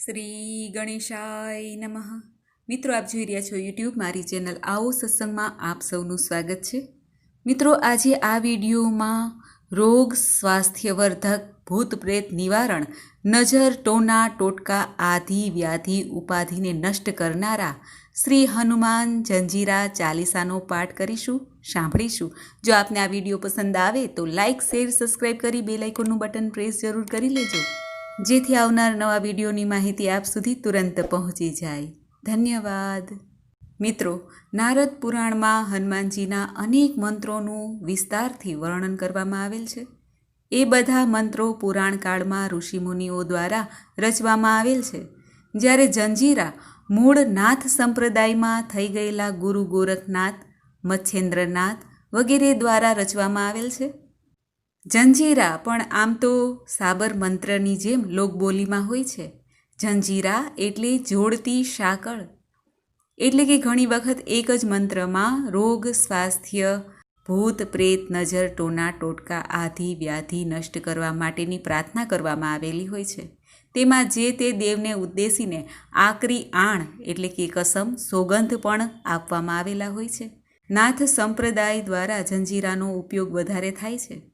શ્રી ગણેશાય નમઃ. મિત્રો, આપ જોઈ રહ્યા છો યુટ્યુબ મારી ચેનલ આવો સત્સંગમાં આપ સૌનું સ્વાગત છે. મિત્રો, આજે આ વિડીયોમાં રોગ સ્વાસ્થ્યવર્ધક ભૂત પ્રેત નિવારણ, નજર, ટોના, ટોટકા આધિ વ્યાધિ ઉપાધિને નષ્ટ કરનારા શ્રી હનુમાન જંજીરા ચાલીસાનો પાઠ કરીશું, સાંભળીશું. જો આપને આ વીડિયો પસંદ આવે તો લાઇક શેર સબસ્ક્રાઈબ કરી બે લાઇકોનનું બટન પ્રેસ જરૂર કરી લેજો. જેથી આવનાર નવા વિડીયોની માહિતી આપ સુધી તુરંત પહોંચી જાય. ધન્યવાદ. મિત્રો, નારદ પુરાણમાં હનુમાનજીના અનેક મંત્રોનું વિસ્તારથી વર્ણન કરવામાં આવેલ છે. એ બધા મંત્રો પુરાણકાળમાં ઋષિમુનિઓ દ્વારા રચવામાં આવેલ છે. જ્યારે જંજીરા મૂળ નાથ સંપ્રદાયમાં થઈ ગયેલા ગુરુ ગોરખનાથ, મચ્છેન્દ્રનાથ વગેરે દ્વારા રચવામાં આવેલ છે. જંજીરા પણ આમ તો સાબર મંત્રની જેમ લોકબોલીમાં હોય છે. જંજીરા એટલે જોડતી સાંકળ એટલે કે ઘણી વખત એક જ મંત્રમાં રોગ, સ્વાસ્થ્ય, ભૂત, પ્રેત, નજર, ટોના, ટોટકા આધિ વ્યાધિ નષ્ટ કરવા માટેની પ્રાર્થના કરવામાં આવેલી હોય છે. તેમાં જે તે દેવને ઉદ્દેશીને આકરી આણ એટલે કે કસમ, સોગંધ પણ આપવામાં આવેલા હોય છે. નાથ સંપ્રદાય દ્વારા જંજીરાનો ઉપયોગ વધારે થાય છે.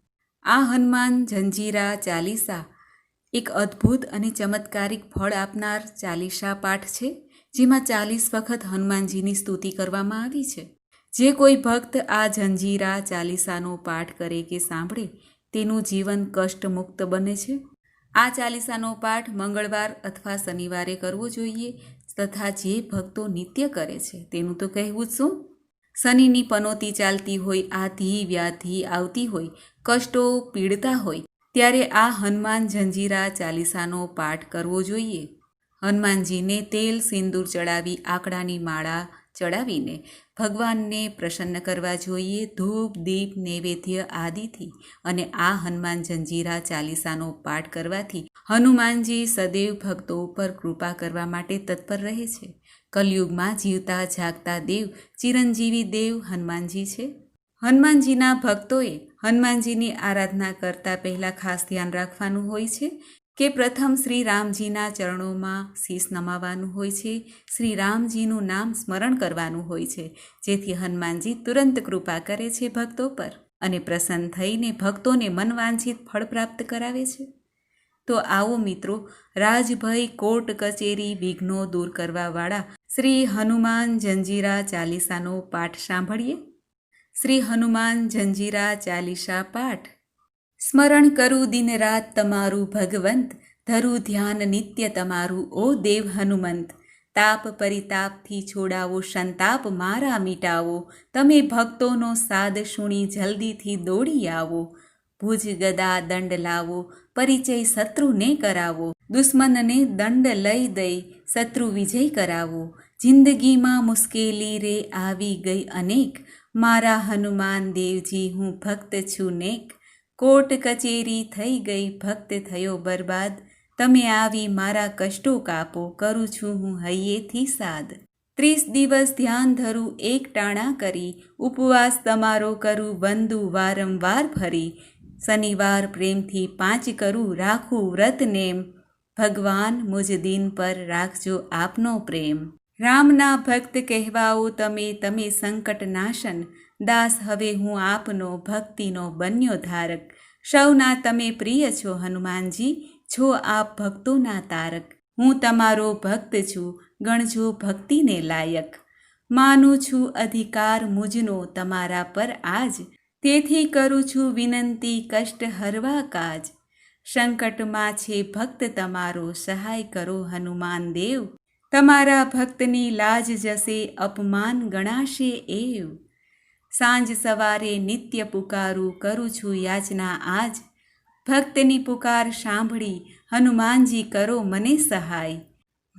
આ હનુમાન, જંજીરા, ચાલીસા એક અદ્ભુત અને ચમત્કારિક ફળ આપનાર ચાલીસા પાઠ છે, જેમાં ચાલીસ વખત હનુમાનજીની સ્તુતિ કરવામાં આવી છે. જે કોઈ ભક્ત આ જંજીરા, ચાલીસાનો પાઠ કરે કે સાંભળે, તેનું જીવન કષ્ટમુક્ત બને છે. આ ચાલીસાનો પાઠ મંગળવાર અથવા શનિવારે કરવો જોઈએ તથા જે ભક્તો નિત્ય કરે છે, તેનું તો કહેવું જ શું? શનિની પનોતી ચાલતી હોય આધી વ્યાધિ આવતી હોય, કષ્ટો પીડતા હોય, ત્યારે આ હનુમાન જંજીરા ચાલીસાનો પાઠ કરવો જોઈએ. હનુમાનજીને તેલ, સિંદૂર ચડાવી, આકડાની માળા ચડાવીને ભગવાનને પ્રસન્ન કરવા જોઈએ. ધૂપ, દીપ, નૈવેદ્ય આદિથી અને આ હનુમાન જંજીરા ચાલીસાનો પાઠ કરવાથી હનુમાનજી સદૈવ ભક્તો ઉપર કૃપા કરવા માટે તત્પર રહે છે. કલયુગમાં જીવતા જાગતા દેવ ચિરંજીવી દેવ હનુમાનજી છે. હનુમાનજીના ભક્તોએ હનુમાનજીની આરાધના કરતા પહેલાં ખાસ ધ્યાન રાખવાનું હોય છે કે પ્રથમ શ્રી રામજીના ચરણોમાં શીશ નમાવાનું હોય છે. શ્રી રામજીનું નામ સ્મરણ કરવાનું હોય છે, જેથી હનુમાનજી તુરંત કૃપા કરે છે ભક્તો પર અને પ્રસન્ન થઈને ભક્તોને મનવાંછિત ફળ પ્રાપ્ત કરાવે છે. તો આવો મિત્રો, રાજભય કોર્ટ કચેરી વિઘ્નો દૂર કરવાવાળા શ્રી હનુમાન જંજીરા ચાલીસાનો પાઠ સાંભળીએ? શ્રી હનુમાન જંજીરા ચાલીસા પાઠ. સ્મરણ કરું દિન રાત તમારું ભગવંત, ધરું ધ્યાન નિત્ય તમારું, ઓ દેવ હનુમંત. તાપ પરિતાપથી છોડાવો સંતાપ, મારા મિટાવો. તમે ભક્તોનો સાદ શુણી જલ્દીથી દોડી આવો. ભુજ ગદા દંડ લાવો, પરિચય શત્રુને કરાવો. દુશ્મનને દંડ લઈ દઈ, શત્રુ વિજય કરાવો. જિંદગીમાં મુશ્કેલી રે આવી ગઈ અનેક. મારા હનુમાન દેવજી, હું ભક્ત છું નેક. કોર્ટ કચેરી થઈ ગઈ, ભક્ત થયો બરબાદ. તમે આવી મારા કષ્ટો કાપો, કરું છું હું હૈયેથી સાદ. ત્રીસ દિવસ ધ્યાન ધરું, એક ટાણા કરી. ઉપવાસ તમારો કરું, વંદુ વારંવાર ફરી શનિવાર પ્રેમથી પાંચ કરું, રાખું વ્રત નેમ. ભગવાન, મુજ દિન પર રાખજો આપનો પ્રેમ. રામના ભક્ત કહેવાઓ તમે તમે સંકટ નાશન. દાસ, હવે હું આપનો ભક્તિનો બન્યો ધારક સૌના તમે પ્રિય છો હનુમાનજી, છો આપ ભક્તોના તારક. હું તમારો ભક્ત છું, ગણજો ભક્તિને લાયક. માનું છું અધિકાર મુજનો તમારા પર આજ. તેથી કરું છું વિનંતી કષ્ટ હરવા કાજ. સંકટમાં છે ભક્ત, તમારો સહાય કરો હનુમાન દેવ તમારા ભક્તની લાજ જશે અપમાન ગણાશે એવ. સાંજ સવારે નિત્ય પુકારું કરું છું યાચના આજ. ભક્તની પુકાર સાંભળી હનુમાનજી કરો મને સહાય.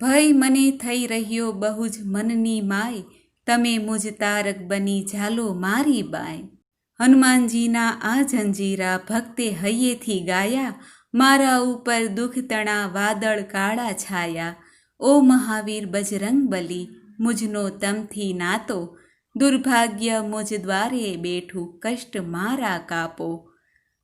ભય મને થઈ રહ્યો બહુ જ મનની માય. તમે મુજ તારક બની ઝાલો મારી બાય. હનુમાનજીના આ જંજીરા ભક્તે હૈયેથી ગાયા. મારા ઉપર દુઃખ તણા વાદળ કાળા છાયા. ઓ મહાવીર બજરંગ બલી, મુજનો તમથી નાતો, દુર્ભાગ્ય મુજ દ્વારે બેઠું કષ્ટ મારા કાપો.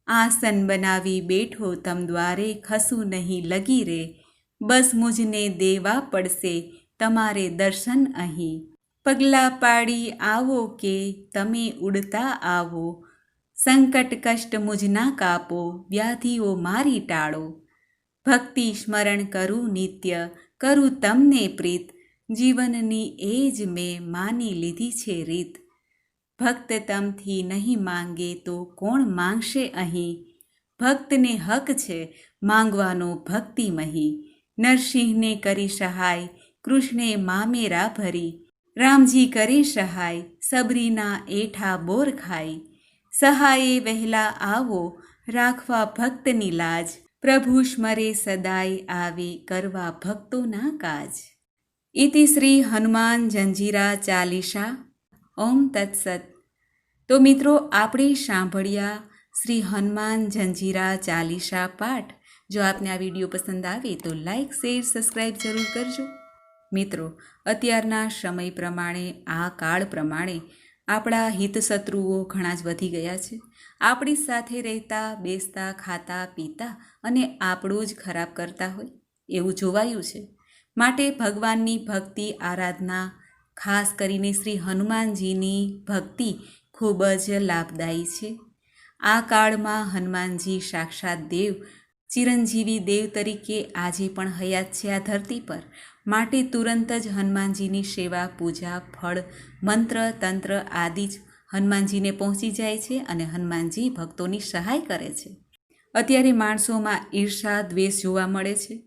આસન બનાવી બેઠો તમ દ્વારે, ખસું નહીં લગી રે. બસ મુજને દેવા પડશે તમારે દર્શન અહીં. પગલાં પાડી આવો કે તમે ઉડતા આવો. સંકટ કષ્ટ મુજના કાપો, વ્યાધિઓ મારી ટાળો. ભક્તિ સ્મરણ કરું નિત્ય કરું તમને પ્રીત. જીવનની એ જ મેં માની લીધી છે રીત. ભક્ત તમથી નહીં માંગે તો કોણ માંગશે અહીં? ભક્તને હક છે માંગવાનો ભક્તિમહી નરસિંહને કરી સહાય, કૃષ્ણે મામેરા ભરી. રામજી કરી સહાય, સબરીના એઠા બોર ખાય. સહાયે વહેલા આવો, રાખવા ભક્તની લાજ. પ્રભુ સ્મરે સદાય આવે કરવા ભક્તોના કાજ. ઇતિ શ્રી હનુમાન જંજીરા ચાલીસા. ઓમ તત્સત. તો મિત્રો, આપણે સાંભળ્યા શ્રી હનુમાન જંજીરા ચાલીસા પાઠ. જો આપને આ વીડિયો પસંદ આવે તો લાઈક, શેર સબસ્ક્રાઈબ જરૂર કરજો. મિત્રો, અત્યારના સમય પ્રમાણે, આ કાળ પ્રમાણે આપણા હિતશત્રુઓ ઘણા જ વધી ગયા છે. આપણી સાથે રહેતા, બેસતા, ખાતા, પીતા અને આપણું જ ખરાબ કરતા હોય એવું જોવાયું છે. માટે ભગવાનની ભક્તિ, આરાધના, ખાસ કરીને શ્રી હનુમાનજીની ભક્તિ ખૂબ જ લાભદાયી છે. આ કાળમાં હનુમાનજી સાક્ષાત દેવ ચિરંજીવી દેવ તરીકે આજે પણ હયાત છે આ ધરતી પર. માટે તુરંત જ હનુમાનજીની સેવા, પૂજા, ફળ, મંત્ર, તંત્ર આદિ જ હનુમાનજીને પહોંચી જાય છે અને હનુમાનજી ભક્તોની સહાય કરે છે. અત્યારે માણસોમાં ઈર્ષા, દ્વેષ જોવા મળે છે.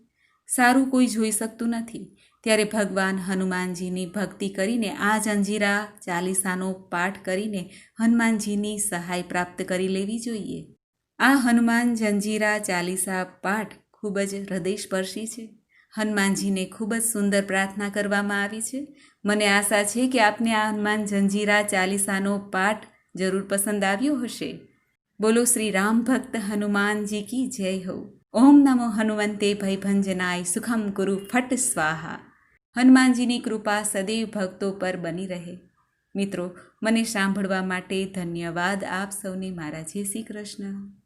સારું કોઈ જોઈ શકતું નથી. ત્યારે ભગવાન હનુમાનજીની ભક્તિ કરીને આ જંજીરા ચાલીસાનો પાઠ કરીને હનુમાનજીની સહાય પ્રાપ્ત કરી લેવી જોઈએ. આ હનુમાન જંજીરા ચાલીસા પાઠ ખૂબ જ હૃદયસ્પર્શી છે. હનુમાનજીને ખૂબ જ સુંદર પ્રાર્થના કરવામાં આવી છે. મને આશા છે કે આપને આ હનુમાન જંજીરા ચાલીસાનો પાઠ જરૂર પસંદ આવ્યો હશે. બોલો શ્રી રામ ભક્ત હનુમાનજી કી જય હો. ઓમ નમો હનુમંતે ભયભંજનાય સુખમ ગુરુ ફટ સ્વાહા. હનુમાનજીની કૃપા સદૈવ ભક્તો પર બની રહે. મિત્રો, મને સાંભળવા માટે ધન્યવાદ આપ સૌને, મારા જય શ્રી કૃષ્ણ.